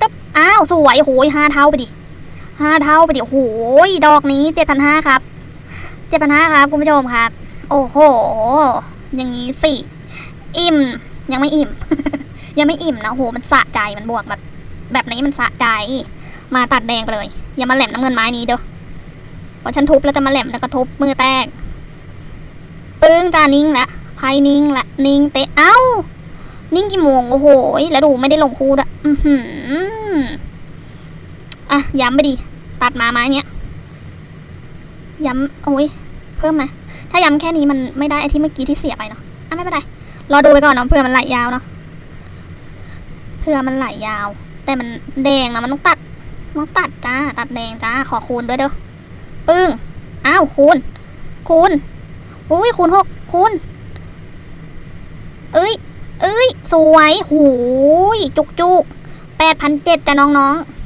ตึ๊บอ้าวสวยโอ้โหห้าเท่าไปดิห้าเท่าไปดิโอ้โหดอกนี้เจ็ดพันห้าครับเจ็ดพันห้าครับคุณผู้ชมครับ โอ้โห อย่างนี้สิอิ่ม ยังไม่อิ่ม ยังไม่อิ่มนะโหมันสะใจมันบวกแบบ แบบนี้มันสะใจ มาตัดแดงไปเลย อย่ามาแหลมน้ำเงินไม้นี้เด้อพอฉันทุบแล้วจะมาแหลมแล้วก็ทุบมือแตกปึ้งจานิ่งละไพ่นิ่งละนิ่งเตะเอ้า นิ่งกี่โมงโอ้โหแล้วดูไม่ได้ลงคู่ด้วยอือหืออะย้ำไปดิตัดมาไม้เนี้ยย้ำโอ้ยเพิ่มไหมถ้าย้ำแค่นี้มันไม่ได้ไอที่เมื่อกี้ที่เสียไปเนาะอะไม่เป็นไรรอดูไปก่อนเนาะเผื่อมันไหลยาวเนาะเผื่อมันไหลยาว แต่มันแดงนะมันต้องตัดต้องตัดจ้า ตัดแดงจ้าขอคูณด้วยเด้อปึ้งอ้าวคูณคูณอุ้ยคูณหกคูณ สวย หูยจุกจุกแปดพันเจ็ดจ้ะน้องๆ